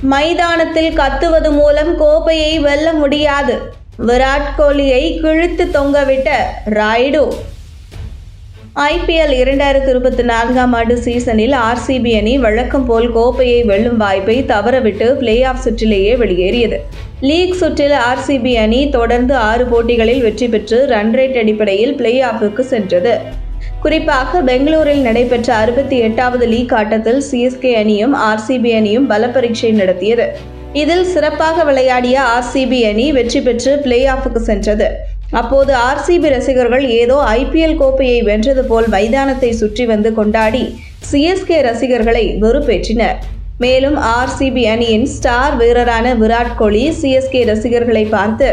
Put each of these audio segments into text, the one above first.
மைதானத்தில் கத்துவது மூலம் கோப்பையை வெல்ல முடியாது. விராட் கோலியை கிழித்து தொங்கவிட்ட ராய்டு. ஐபிஎல் இரண்டாயிரத்தி இருபத்தி நான்காம் ஆண்டு சீசனில் ஆர்சிபி அணி வழக்கம் போல் கோப்பையை வெல்லும் வாய்ப்பை தவறவிட்டு பிளே ஆஃப் சுற்றிலேயே வெளியேறியது. லீக் சுற்றில் ஆர்சிபி அணி தொடர்ந்து ஆறு போட்டிகளில் வெற்றி பெற்று ரன் ரேட் அடிப்படையில் பிளே ஆஃபுக்கு சென்றது. குறிப்பாக பெங்களூரில் நடைபெற்ற அறுபத்தி எட்டாவது லீக் ஆட்டத்தில் சிஎஸ்கே அணியும் ஆர்சிபி அணியும் பல பரீட்சை நடத்தியது. இதில் சிறப்பாக விளையாடிய ஆர்சிபி அணி வெற்றி பெற்று பிளே ஆஃபுக்கு சென்றது. அப்போது ஆர்சிபி ரசிகர்கள் ஏதோ ஐபிஎல் கோப்பையை வென்றது போல் மைதானத்தை சுற்றி வந்து கொண்டாடி சிஎஸ்கே ரசிகர்களை வெறுப்பேற்றினர். மேலும் ஆர்சிபி அணியின் ஸ்டார் வீரரான விராட் கோலி சிஎஸ்கே ரசிகர்களை பார்த்து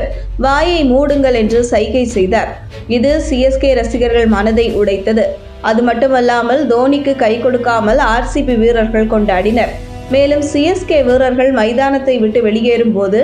வாயை மூடுங்கள் என்று சைகை செய்தார். இது சிஎஸ்கே ரசிகர்கள் மனதை உடைத்தது. அது மட்டுமல்லாமல் தோனிக்கு கை கொடுக்காமல் ஆர்சிபி வீரர்கள் கொண்டாடினர். மேலும் சிஎஸ்கே வீரர்கள் மைதானத்தை விட்டு வெளியேறும் போது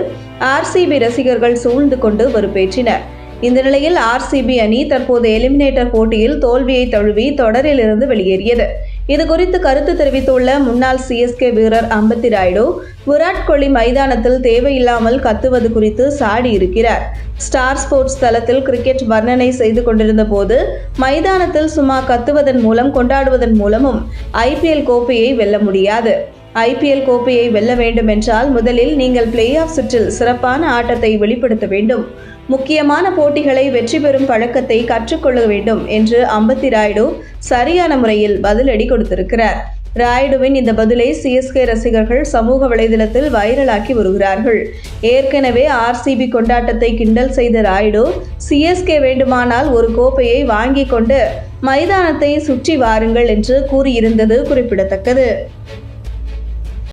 ஆர்சிபி ரசிகர்கள் சூழ்ந்து கொண்டு வெறுப்பேற்றினர் இந்த நிலையில் ஆர்சிபி அணி தற்போது எலிமினேட்டர் போட்டியில் தோல்வியை தழுவி தொடரில் இருந்து வெளியேறியது. இது குறித்து கருத்து தெரிவித்துள்ள முன்னாள் சிஎஸ்கே வீரர் அம்பத்தி ராய்டு விராட் கோலி மைதானத்தில் தேவையில்லாமல் கத்துவது குறித்து சாடி இருக்கிறார். ஸ்டார் ஸ்போர்ட்ஸ் தளத்தில் கிரிக்கெட் வர்ணனை செய்து கொண்டிருந்த போது மைதானத்தில் சும்மா கத்துவதன் மூலம் கொண்டாடுவதன் மூலமும் ஐபிஎல் கோப்பையை வெல்ல முடியாது. ஐபிஎல் கோப்பையை வெல்ல வேண்டும் என்றால் முதலில் நீங்கள் பிளே ஆஃப் சுற்றில் சிறப்பான ஆட்டத்தை வெளிப்படுத்த வேண்டும். முக்கியமான போட்டிகளை வெற்றி பெறும் பழக்கத்தை கற்றுக்கொள்ள வேண்டும் என்று அம்பத்தி ராயுடு சரியான முறையில் பதிலடி கொடுத்திருக்கிறார். ராயுடுவின் இந்த பதிலை சிஎஸ்கே ரசிகர்கள் சமூக வலைதளத்தில் வைரலாக்கி வருகிறார்கள். ஏற்கனவே ஆர்சிபி கொண்டாட்டத்தை கிண்டல் செய்த ராயுடு சிஎஸ்கே வேண்டுமானால் ஒரு கோப்பையை வாங்கி கொண்டு மைதானத்தை சுற்றி வாருங்கள் என்று கூறியிருந்தது குறிப்பிடத்தக்கது.